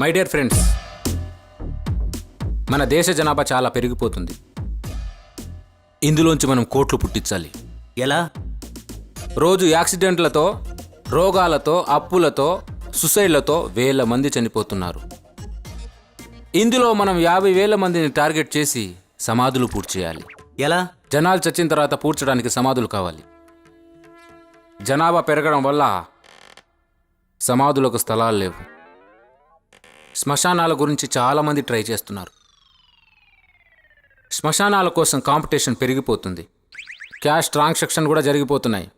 My dear friends మన దేశ జనాభా చాలా పెరిగిపోతుంది. ఇందులోంచి మనం కోట్లు పుట్టించాలి. ఎలా? రోజు యాక్సిడెంట్లతో రోగాలతో అప్పులతో సుసైడ్లతో వేల మంది చనిపోతున్నారు. ఇందులో మనం యాభై వేల మందిని టార్గెట్ చేసి సమాధులు పూర్తి చేయాలి ఎలా? జనాలు చచ్చిన తర్వాత పూడ్చడానికి సమాధులు కావాలి. జనాభా పెరగడం వల్ల సమాధులకు స్థలాలు లేవు. శ్మశానాల గురించి చాలామంది ట్రై చేస్తున్నారు. శ్మశానాల కోసం కాంపిటీషన్ పెరిగిపోతుంది. క్యాష్ ట్రాన్సాక్షన్ కూడా జరిగిపోతున్నాయి.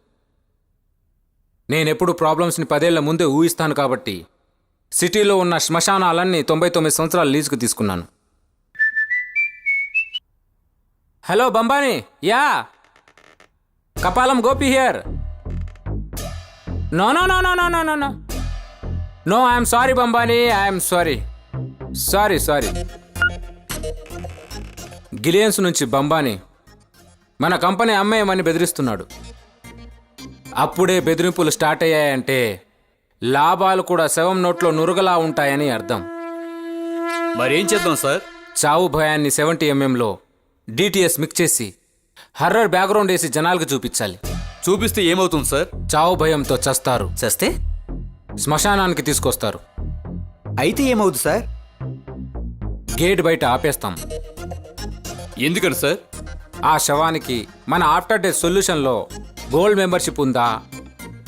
నేనెప్పుడు ప్రాబ్లమ్స్ని పదేళ్ళ ముందే ఊహిస్తాను కాబట్టి సిటీలో ఉన్న శ్మశానాలన్నీ తొంభై తొమ్మిది సంవత్సరాలు లీజుకు తీసుకున్నాను. Hello Bambani yeah! Kapalam Gopi here! No no no no no no no! No I'm sorry Bambani I'm sorry sorry sorry గిలియన్స్ నుంచి బంబాని మన కంపెనీ అమ్మేయమని బెదిరిస్తున్నాడు. అప్పుడే బెదిరింపులు స్టార్ట్ అయ్యాయంటే లాభాలు కూడా శవం నోట్లో నురగలా ఉంటాయని అర్థం. మరేం చేద్దాం సార్? చావు భయాన్ని సెవెంటీ ఎంఎంలో డిటిఎస్ మిక్స్ చేసి హర్రర్ బ్యాక్గ్రౌండ్ వేసి జనాలకు చూపించాలి. చూపిస్తే ఏమవుతుంది సార్? చావు భయంతో చస్తారు. చస్తే? శ్మశానానికి తీసుకొస్తారు. అయితే ఏమవుతుంది సార్? గేట్ బయట ఆపేస్తాం. ఎందుకని సార్? ఆ శవానికి మన ఆఫ్టర్ డెత్ సొల్యూషన్లో గోల్డ్ మెంబర్షిప్ ఉందా?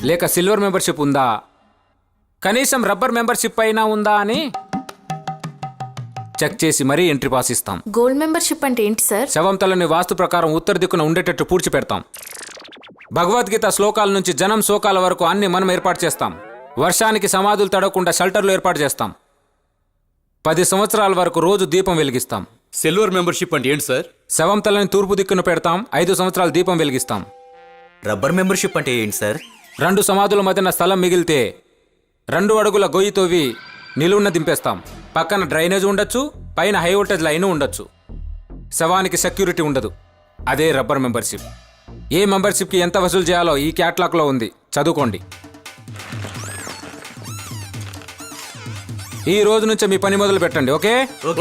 లేక సిల్వర్ మెంబర్షిప్ ఉందా? కనీసం రబ్బర్ మెంబర్షిప్ అయినా ఉందా అని చెక్ చేసి మరీ ఎంట్రీ పాస్ ఇస్తాం. గోల్డ్ మెంబర్షిప్ అంటే ఏంటి సార్? శవం తలని వాస్తు ప్రకారం ఉత్తర దిక్కున ఉండేటట్టు పూడ్చి పెడతాం భగవద్గీత శ్లోకాల నుంచి జనం శోకాల వరకు అన్ని మనం ఏర్పాటు చేస్తాం. వర్షానికి సమాధులు తడవకుండా షెల్టర్లు ఏర్పాటు చేస్తాం. పది సంవత్సరాల వరకు రోజు దీపం వెలిగిస్తాం. సిల్వర్ మెంబర్షిప్ అంటే ఏంటి సార్? శవం తలని తూర్పు దిక్కున పెడతాం ఐదు సంవత్సరాలు దీపం వెలిగిస్తాం. రబ్బర్ మెంబర్షిప్ అంటే ఏంటి సార్? రెండు సమాధుల మధ్యన స్థలం మిగిలితే రెండు అడుగుల గొయ్యి తవ్వి నిలువున దింపేస్తాం. పక్కన డ్రైనేజ్ ఉండొచ్చు పైన హై వోల్టేజ్ లైన్ ఉండొచ్చు. శవానికి సెక్యూరిటీ ఉండదు. అదే రబ్బర్ మెంబర్షిప్. ఏ మెంబర్షిప్కి ఎంత వసూలు చేయాలో ఈ క్యాట్లాగ్లో ఉంది. చదువుకోండి. ఈ రోజు నుంచి మీ పని మొదలు పెట్టండి okay?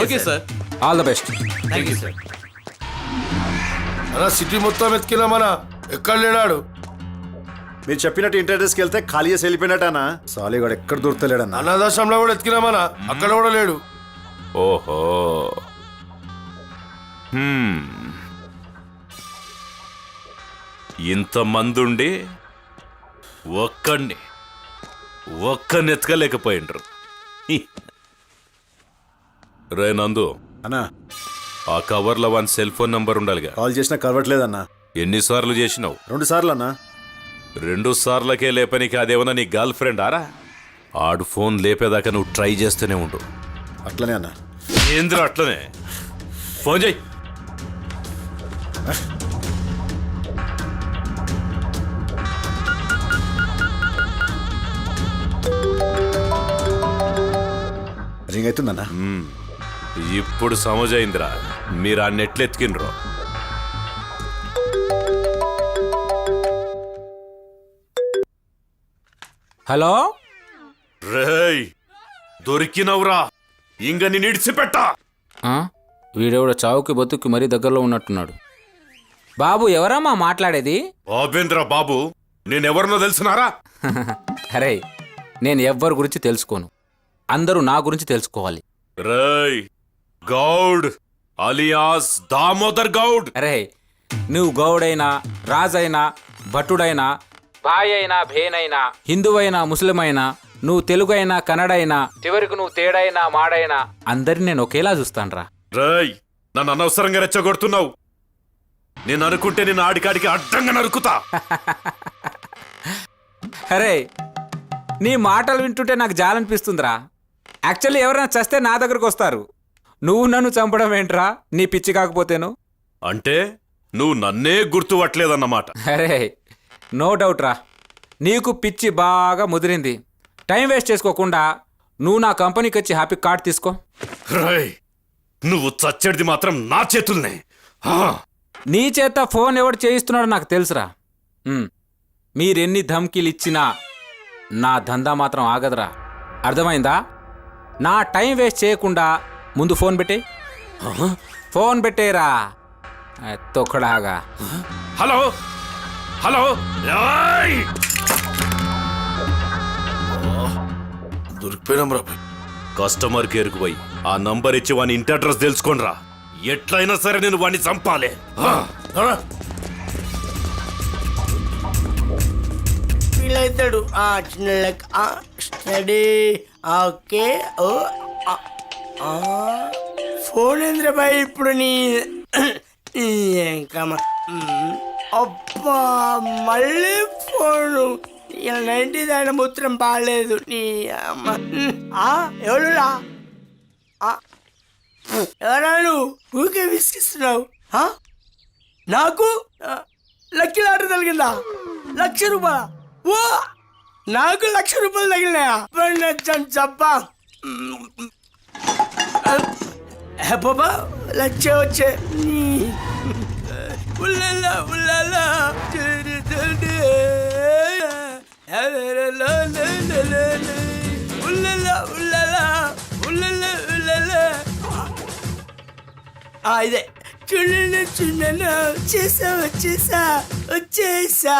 Okay sir. All the best thank you sir అలా సిటీ మొత్తం ఎత్తుకినామనా ఎక్కడ లేడాడు? మీరు చెప్పినట్టు ఇంటర్వ్యూస్కి వెళ్తే ఖాళీ చేసి వెళ్ళిపోయినట్టనా? సాలీగాడు ఎక్కడ దొరుకుతలేడన్నా? అనాథాశ్రమంలో కూడా ఎత్తుకినామనా అక్కడ కూడా లేడు. ఓహో. హ్మ్. ఇంతమందుండి ఒక్కడిని ఒక్కడిని ఎత్తకలేకపోయిండ్రు. రే నందు. అన్నా. ఆ కవర్లో వన్ సెల్ ఫోన్ నంబర్ ఉండాలిగా. కాల్ చేసినా కలవట్లేదన్నా. ఎన్నిసార్లు చేసినావు? రెండు సార్లు అన్నా రెండు సార్లకే లేపనికి అదేమన్నా నీ గర్ల్ ఫ్రెండ్ ఆరా? ఆడు ఫోన్ లేపేదాకా నువ్వు ట్రై చేస్తూనే ఉండు. అట్లనే అన్నా. ఏంద్ర అట్లనే? ఫోన్ చేయి. రింగ్ అవుతుందన్నా ఇప్పుడు సమజైందిరా. మీరు ఆ నెట్లు ఎత్తికినరు హలో? రేయ్ దొరికినవురా. ఇంగ నీ నిడిచిపెట్ట ఆ? వీడెవడో చావుకి బతుక్కి మరీ దగ్గరలో ఉన్నట్టున్నాడు. బాబు ఎవరమ్మా మాట్లాడేది? ఆబేంద్ర బాబు నేనెవరినో తెలుసునారా? అరే నేను ఎవ్వరి గురించి తెలుసుకోను. అందరూ నా గురించి తెలుసుకోవాలి. రేయ్ గౌడ్ అలియాస్ దామోదర్ గౌడ్. అరే నువ్వు గౌడైనా రాజైనా భటుడైనా బాయ్ అయినా భేనైనా హిందువైనా ముస్లిమైనా నువ్వు తెలుగైనా కన్నడైనా చివరికి నువ్వు తేడైనా మాడైనా. అందరిని నేను ఒకేలా చూస్తానురా. రేయ్ నన్ను అనవసరంగా రెచ్చగొడుతున్నావు. నేను అనుకుంటే నేను ఆడికాడికి అడ్డంగా నరుకుతా. అరే నీ మాటలు వింటుంటే నాకు జాలనిపిస్తుందిరా. యాక్చువల్లీ ఎవరైనా చస్తే నా దగ్గరకు వస్తారు. నువ్వు నన్ను చంపడం ఏంట్రా? నీ పిచ్చి కాకపోతేను? అంటే నువ్వు నన్నే గుర్తుపట్టలేదన్నమాట. అరే నో డౌట్ రా. నీకు పిచ్చి బాగా ముదిరింది. టైం వేస్ట్ చేసుకోకుండా నువ్వు నా కంపెనీకి వచ్చి హ్యాపీ కార్డ్ తీసుకో. రేయ్ నువ్వు చచ్చేది మాత్రం నా చేతుల్నే. ఆ. నీ చేత ఫోన్ ఎవడు చేయిస్తున్నాడో నాకు తెలుసురా. ఉమ్, మీరెన్ని ధమ్కీలు ఇచ్చినా నా దందా మాత్రం ఆగదురా. అర్థమైందా? నా టైం వేస్ట్ చేయకుండా ముందు ఫోన్ పెట్టే. ఫోన్ పెట్టేరా. తొక్కడాగా. హలో. హలో! దొరికిపోయినాం రా. కస్టమర్ కేర్కు పోయి ఆ నంబర్ ఇచ్చి వాని ఇంటి అడ్రస్ తెలుసుకోనరా ఎట్లయినా సరే నేను వాడిని చంపాలి. ఫీల్ అవుతాడు. ఆ చిన్న లెక్క ఆ, స్టడీ ఓకే ఓ ఫోన్ ఏంద్రబాయ్ ఇప్పుడు నీ ఇంకా అబ్బా మళ్ళీ ఫోను. ఇలా నైన్టీ దాని మూత్రం బాగాలేదు నీ అమ్మ ఆ, ఎవరురా ఆ, ఎవరా నువ్వు? ఊకే విసిగిస్తున్నావు. నాకు? లక్కీ లాటరీ తగిలిందా? లక్ష రూపాయల? ఓ నాకు లక్ష రూపాయలు తగిలినాయా నచ్చాను చెప్పా బాబా లక్ష వచ్చే నీ- ఉల్లల, ఉల్లల, చెడు, చెడు. ఉల్లల, ఉల్లల, ఉల్లల, ఉల్లల. ఆ, ఇదే చూడను చూడను వచ్చేసా వచ్చేసా వచ్చేసా.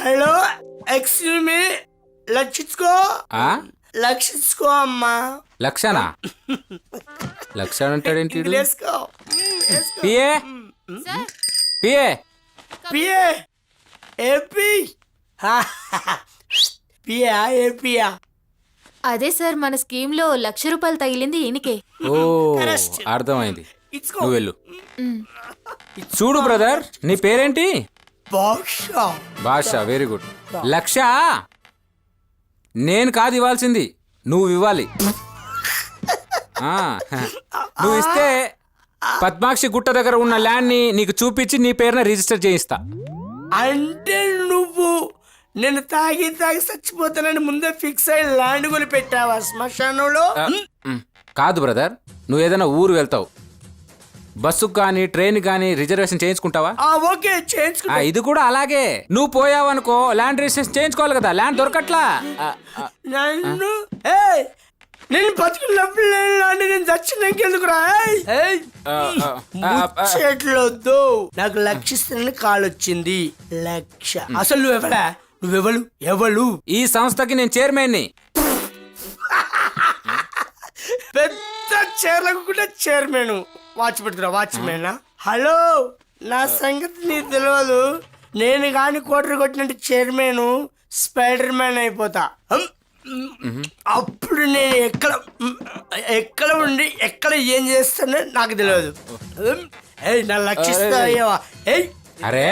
హలో ఎక్స్క్యూజ్ మీ లక్షించుకో ఆ? లక్షించుకో అమ్మా. లక్షనా? లక్ష అంటాడేంటి వేసుకో. P A? P A? P A? A P? Piya ఏపీయా? అదే సార్ మన స్కీమ్లో లక్ష రూపాయలు తగిలింది ఈయనకే. ఓ అర్థమైంది. నువ్వు వెళ్ళు. చూడు బ్రదర్ నీ పేరేంటి? భాష వెరీ గుడ్ లక్ష? నేను కాదు ఇవ్వాల్సింది. నువ్వు ఇవ్వాలి. ఆ, నువ్వు ఇస్తే పద్మాక్షి గుట్ట దగ్గర ఉన్న ల్యాండ్ని నీకు చూపించి నీ పేరున రిజిస్టర్ చేయిస్తా. అంటే నువ్వు నేను తాగి తాగి చచ్చిపోతానని ముందే ఫిక్స్ అయ్యి ల్యాండ్ కొని పెట్టావా శ్మశానంలో? కాదు బ్రదర్ నువ్వు ఏదైనా ఊరు వెళ్తావు. బస్సుకు కానీ ట్రైన్ కానీ రిజర్వేషన్ చేయించుకుంటావా? ఆ ఓకే ఆ, చేయించుకో ఇది కూడా అలాగే. నువ్వు పోయావనుకో ల్యాండ్ రిజిస్ట్రేషన్ చేయించుకోవాలి కదా ల్యాండ్ దొరకట్లా? ఆ, ఆ, నన్ను? ఏయ్! నేను బతుకున్నప్పుడు లేని ల్యాండ్ నేను ఏయ్! ఆ, ఆ, ఆ, ఆ, ముచ్చట్లొద్దు నాకు లక్షిస్తానని కాల్ వచ్చింది. లక్ష. అసలు నువ్వెవడా నువ్వెవలు ఎవలు ఈ సంస్థకి నేను చైర్మన్ని. పెద్ద చీరలకు కూడా చైర్మన్. వాచ్ పెడుతున్నా వాచ్మేనా హలో నా సంగతి నీకు తెలియదు నేను కానీ కోటరు కొట్టినట్టు చైర్మన్ స్పైడర్ మ్యాన్ అయిపోతా. అప్పుడు నేను ఎక్కడ ఎక్కడ ఉండి ఎక్కడ ఏం చేస్తానో నాకు తెలియదు. ఏయ్ నా లక్షిస్తా అయ్యవా ఏయ్! అరే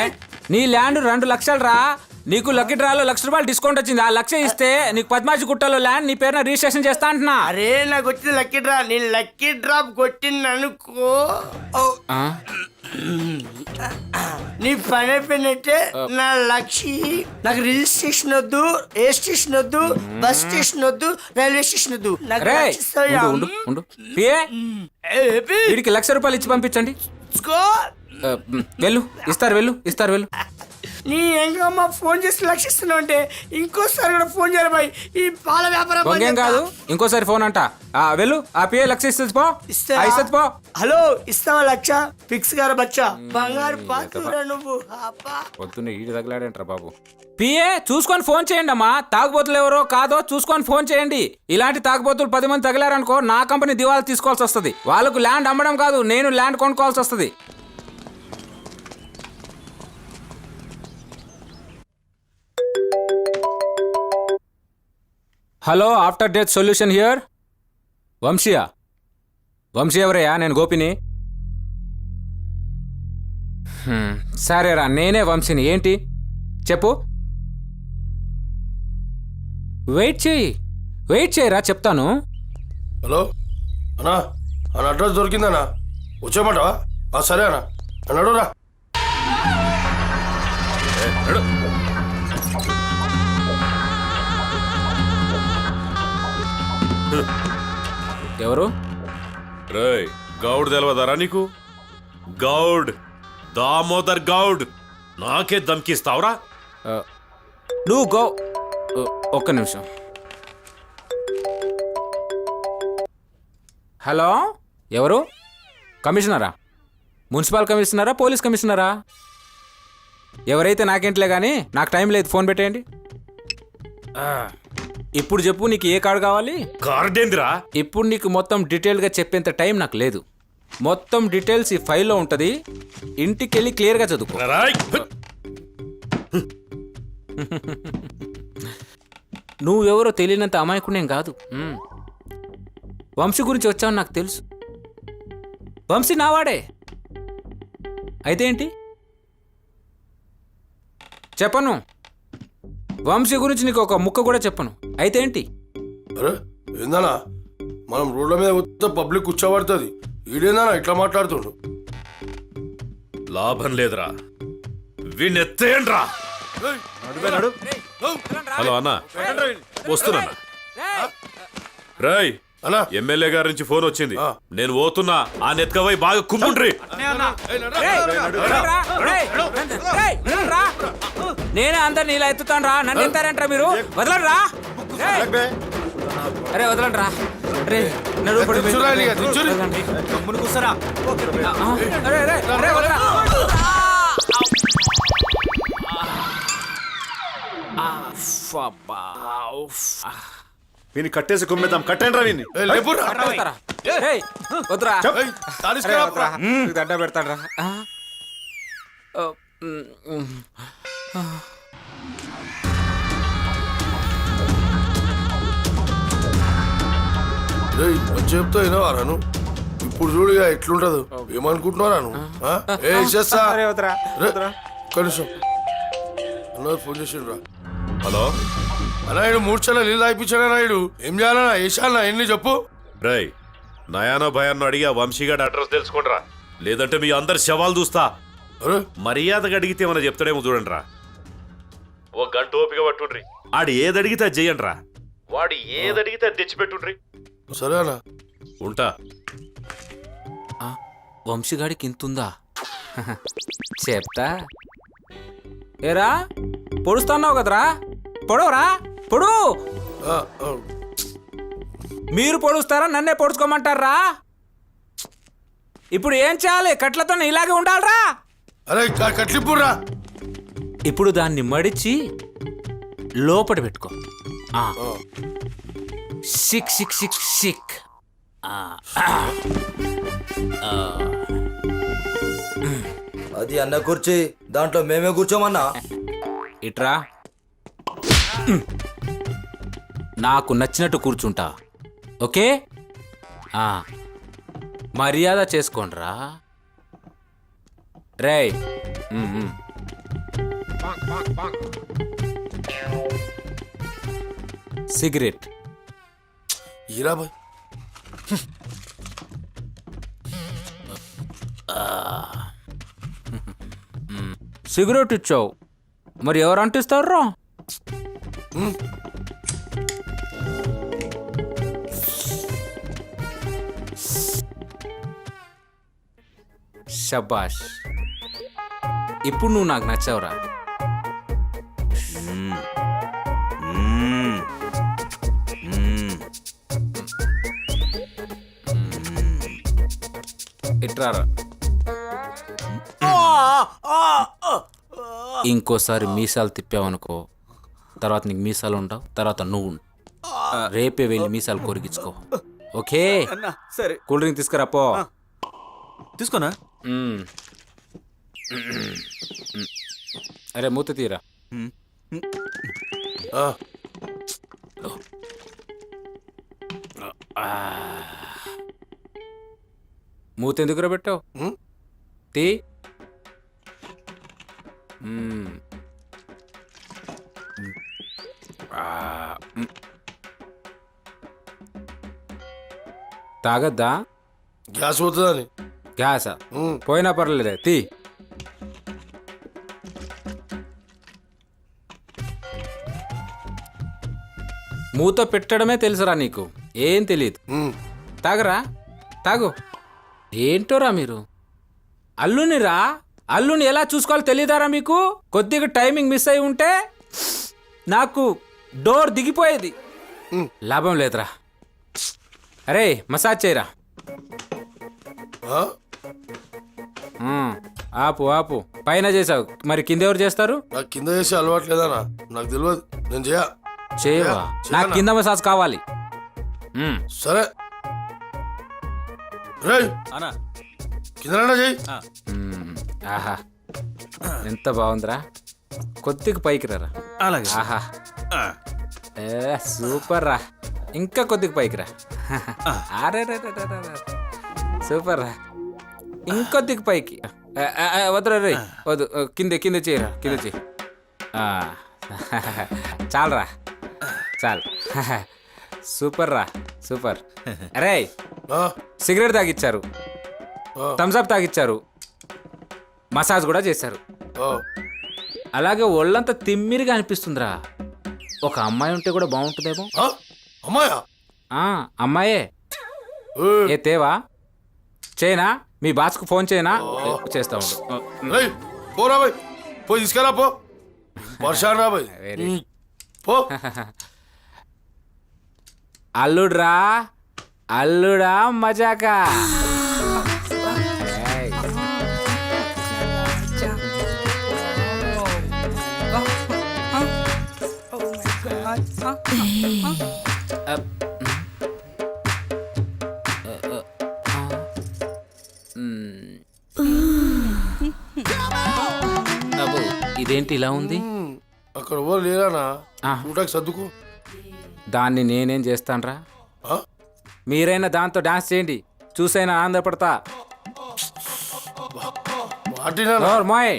నీ ల్యాండ్ రెండు లక్షలు రా. నీకు లక్కీ డ్రాలో లక్ష రూపాయలు డిస్కౌంట్ వచ్చింది. ఆ లక్ష ఇస్తే నీకు పద్మాజి గుట్టలో ల్యాండ్ నీ పేరున రిజిస్ట్రేషన్ చేస్తా అంటున్నా. అరే నాకు వచ్చింది లక్కీ డ్రా నేను లక్కీ డ్రాప్ కొట్టింది అనుకో ఆ? నీ పని అయిపోయినట్టే నా లక్ష్య నాకు రిజిస్ట్రేషన్ వద్దు ఏ స్టేషన్ వద్దు బస్ స్టేషన్ వద్దు రైల్వే స్టేషన్ వద్దు. నాకు రే? ఉండు, ఉండు, ఉండు. పిఏ? ఏ, ఏపీ, వీడికి లక్ష రూపాయలు ఇచ్చి పంపించండి. ఆ, వెళ్ళు ఇస్తారు వెళ్ళు ఇస్తారు వెళ్ళు. నీ ఎంకమ్మ ఫోన్ చేసి లక్షిస్తున్నావు అంటే ఇంకోసారి కూడా ఫోన్ చేయాలి బాయ్. ఈ పాల వ్యాపారం బంద్ చేస్తా. కాదు ఇంకోసారి ఫోన్ అంట. ఆ, వెళ్ళు ఆ పిఏ లక్ష ఇస్తుంది పో. ఇస్తావా? ఆ, ఇస్తుంది పో. హలో ఇస్తావా లక్ష? ఫిక్స్ గారు బచ్చా. బంగారు పాత్ర నువ్వు. అబ్బా. పొద్దున్న ఈడు తగిలాడంటారా బాబు. పిఏ చూసుకొని ఫోన్ చేయండి అమ్మా. తాగుబోతులు ఎవరో కాదో చూసుకొని ఫోన్ చేయండి. ఇలాంటి తాగుబోతులు పది మంది తగిలారనుకో నా కంపెనీ దివాలా తీసుకోవాల్సి వస్తుంది. వాళ్ళకు ల్యాండ్ అమ్మడం కాదు నేను ల్యాండ్ కొనుక్కోవాల్సి వస్తుంది. Hello after death solution here? వంశీయా? Vamsi ఎవరయ్యా? నేను గోపిని. సరేరా నేనే వంశీని. ఏంటి? చెప్పు. వెయిట్ చేయి వెయిట్ చేయరా చెప్తాను. హలో అన్నా అన్న అడ్రస్ దొరికిందన్నా. వచ్చేయమంటావా? ఆ, సరే అన్న. అన్నాడు ఎవరు? రేయ్ గౌడ్ తెలియదారా నీకు? గౌడ్ దామోదర్ గౌడ్ నాకే దమ్కిస్తావురా? నువ్వు గో ఒక్క నిమిషం. హలో? ఎవరు? కమిషనరా? మున్సిపల్ కమిషనరా పోలీస్ కమిషనరా? ఎవరైతే నాకేంట్లే కానీ నాకు టైం లేదు ఫోన్ పెట్టేయండి. ఆ, ఇప్పుడు చెప్పు నీకు ఏ కార్డు కావాలి? కార్డేందిరా? ఇప్పుడు నీకు మొత్తం డీటెయిల్గా చెప్పేంత టైం నాకు లేదు. మొత్తం డీటెయిల్స్ ఈ ఫైల్లో ఉంటుంది. ఇంటికి వెళ్ళి క్లియర్గా చదువుకో. రాయ్. నువ్వెవరో తెలియనంత అమాయకుడేం కాదు. మ్మ్. వంశీ గురించి వచ్చావు నాకు తెలుసు. వంశీ నావాడే. అయితే ఏంటి? చెప్పను. వంశీ గురించి నీకు ఒక ముక్క కూడా చెప్పను. అయితే ఏంటి? అరే ఏందన్నా? మనం రోడ్ల మీద వస్తే పబ్లిక్ కూర్చోబడుతుంది. ఈడేందన్నా ఇట్లా మాట్లాడుతుండు. లాభం లేదురా. వీణెత్తేయండ్రా హలో అన్న. వస్తున్నా రాయ్ అన్నా. ఎమ్మెల్యే గారి నుంచి ఫోన్ వచ్చింది. నేను పోతున్నా. ఆ నెత్కవై బాగా కుమ్ముండ్రి. నేనే అందరిని ఇలా ఎత్తుతాను రా నన్ను ఎత్తారంటారా మీరు? వదలండి రా అరే వదలండి. రా అరే, అరే, అరే, ఫబ్బా, ఉఫ్. వీని కట్టేసి కుమ్మేద్దాం. కట్టండి రా వదరా. నీకు దండ పెడతాడు రా చెప్తా వినవారా నువ్వు ఇప్పుడు చూడు ఇక ఎట్లుంటదు. ఏమనుకుంటున్నారా నువ్వు ఆ? ఏ చేస్తా రే, ఒక్క నిమిషం. అన్న ఫోన్ చేసిండ్రా. హలో? అన్నా ఇడు మూడు చెల్ల నీళ్ళు తాగిపించాడా నాయుడు ఏం చేయాలన్నా వేసాలన్నా ఎన్ని చెప్పు. రై నయానో భయాన్నో అడిగి వంశీగాడి అడ్రస్ తెలుసుకోండిరా. లేదంటే మీ అందరి శవాలు చూస్తా. అరే. మర్యాదగా అడిగితే ఏమైనా చెప్తాడేమో చూడండి రా ఓ గంట ఓపిక పట్టుండ్రి. ఆడు ఏదడిగితే చెయ్యండి రా వాడు ఏదడిగితే అది తెచ్చిపెట్టుండ్రి సరే అన్నా ఉంటా. ఆ, వంశీగాడికి ఇంతుందా? చెప్తా. ఏరా పొడుస్తున్నావు కదరా? పొడవరా? పొడు! ఆ, ఆ. మీరు పొడుస్తారా నన్నే పొడుచుకోమంటారా? ఇప్పుడు ఏం చేయాలి? కట్లతో ఇలాగే ఉండాలరా. అరే క- ఇప్పుడు దాన్ని మడిచి లోపల పెట్టుకో. ఆ. Sick sick sick sick. అది అన్న కుర్చీ దాంట్లో మేమే కూర్చోమన్నా? ఇట్రా. నాకు నచ్చినట్టు కూర్చుంటా. ఓకే? ఆ, మర్యాద చేసుకోండిరా. రేయ్. ఉమ్. సిగరెట్. బాయ్ సిగరెట్ ఇచ్చావు. మరి ఎవరు అంటిస్తారా శబాష్ ఇప్పుడు నువ్వు నాకు నచ్చావురా. ఇట్రారా ఇంకోసారి మీసాలు తిప్పావనుకో తర్వాత నీకు మీసాలు ఉండవు తర్వాత నువ్వు. రేపే వెళ్ళి మీసాలు కొరిగించుకో ఓకే? సరే. కూల్ డ్రింక్ తీసుకురా పో. తీసుకోనా. అరే మూత తీరా. ఆ, మూత ఎందుకురా పెట్టావు. తీ మ్మ్. ఆ, మ్మ్. తాగద్దా గ్యాస్ పోతుందని గ్యాసా మ్మ్. పోయినా పర్లేదే తీ మూత పెట్టడమే తెలుసురా నీకు ఏం తెలియదు మ్మ్. తాగరా తాగు ఏంటోరా మీరు? అల్లునిరా? అల్లుని ఎలా చూసుకోవాలో తెలియదారా మీకు? కొద్దిగా టైమింగ్ మిస్ అయి ఉంటే నాకు డోర్ దిగిపోయేది. లాభం లేదురా. అరే మసాజ్ చేయరా. ఆపు ఆపు. పైన చేసావు మరి కింద ఎవరు చేస్తారు? నాకు కింద చేసి అలవాటు లేదనా నాకు తెలియదు. నేను చేయ. చేయవా? నాకు కింద మసాజ్ కావాలి. సరే. అనా చెయ్యి. ఆహా. ఎంత బాగుందిరా. కొద్దిగా పైకి రారా. అలాగే. ఆహా. ఏ సూపర్ రా ఇంకా కొద్దిగా పైకి రా. అరే రే రే రే రే రే. సూపర్ రా ఇంకొద్దిగా పైకి. ఆ, ఆ, ఆ, వద్దురా రే. వద్దు ఆ, కింద కింద చేయరా కింద చేయి. ఆ. చాలరా. చాలు. సూపర్ రా సూపర్. అరే సిగరెట్ తాగిచ్చారు. థమ్స్అప్ తాగిచ్చారు. మసాజ్ కూడా చేశారు. అలాగే ఒళ్ళంతా తిమ్మిరిగా అనిపిస్తుందిరా. ఒక అమ్మాయి ఉంటే కూడా బాగుంటుందేమో? అమ్మాయా? ఏ. తేవా? చేయనా? మీ బాస్కు ఫోన్ చేయనా? చేస్తా ఉండు. రేయ్ పోరా బాయ్. పోయి తీసుకెళ్ళా పో. వర్షాలు రా బాయ్ వెరీ పో. అల్లుడ్రా? అల్లుడా మజాకా? ఇదేంటి ఇలా ఉంది? అక్కడ ఎవరు లేరానా? సర్దుకో. దాన్ని నేనేం చేస్తానురా? మీరైనా దాంతో డాన్స్ చేయండి చూసైనా ఆనందపడతా మోయ్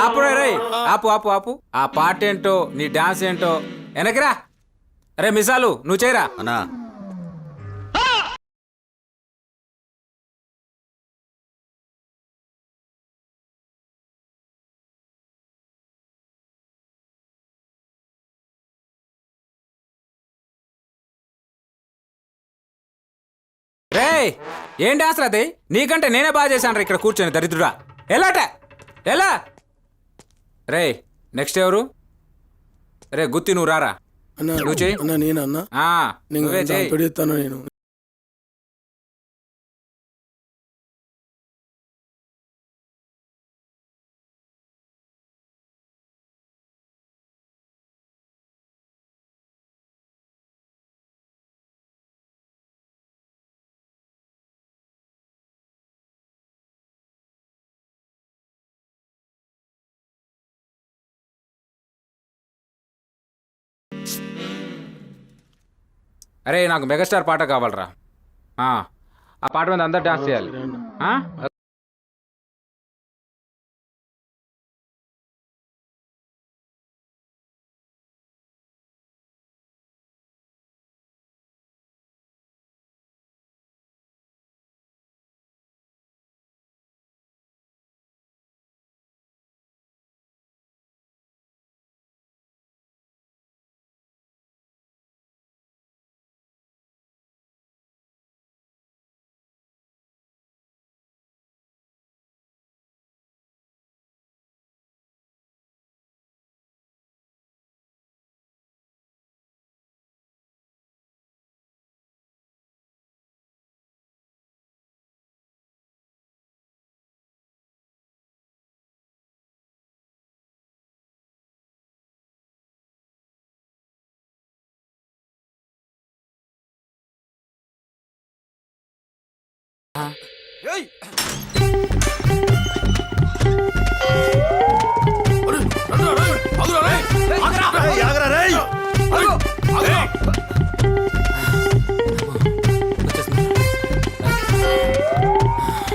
ఆపు రే ఆపు ఆపు ఆపు. ఆ పాట ఏంటో నీ డాన్స్ ఏంటో వెనకరా అరే మిసాలు నువ్వు చేయరా? అన్నా. రే ఏం డాన్స్ రాది నీకంటే నేనే బాగా చేశాను ఇక్కడ కూర్చొని దరిద్రుడా. ఎలాట ఎలా? రే నెక్స్ట్ ఎవరు? రే గుత్తి నువ్వు రారా? నువ్వు చెయ్యి. అన్న నేనన్నా ఆ, నువ్వే పెడతాను నేను. అరే నాకు మెగాస్టార్ పాట కావాలరా. ఆ, పాట మీద అందరు డాన్స్ చేయాలి.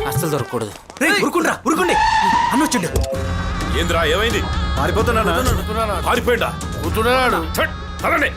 అస్సలు దొరకకూడదు. ఉరుకుండ్రా ఉరుకుండి అన్న వచ్చిండు ఏంద్రా ఏమైంది? పారిపోతున్నా పారిపోయిందా? కూర్చున్నాడు ఛట్, పదండి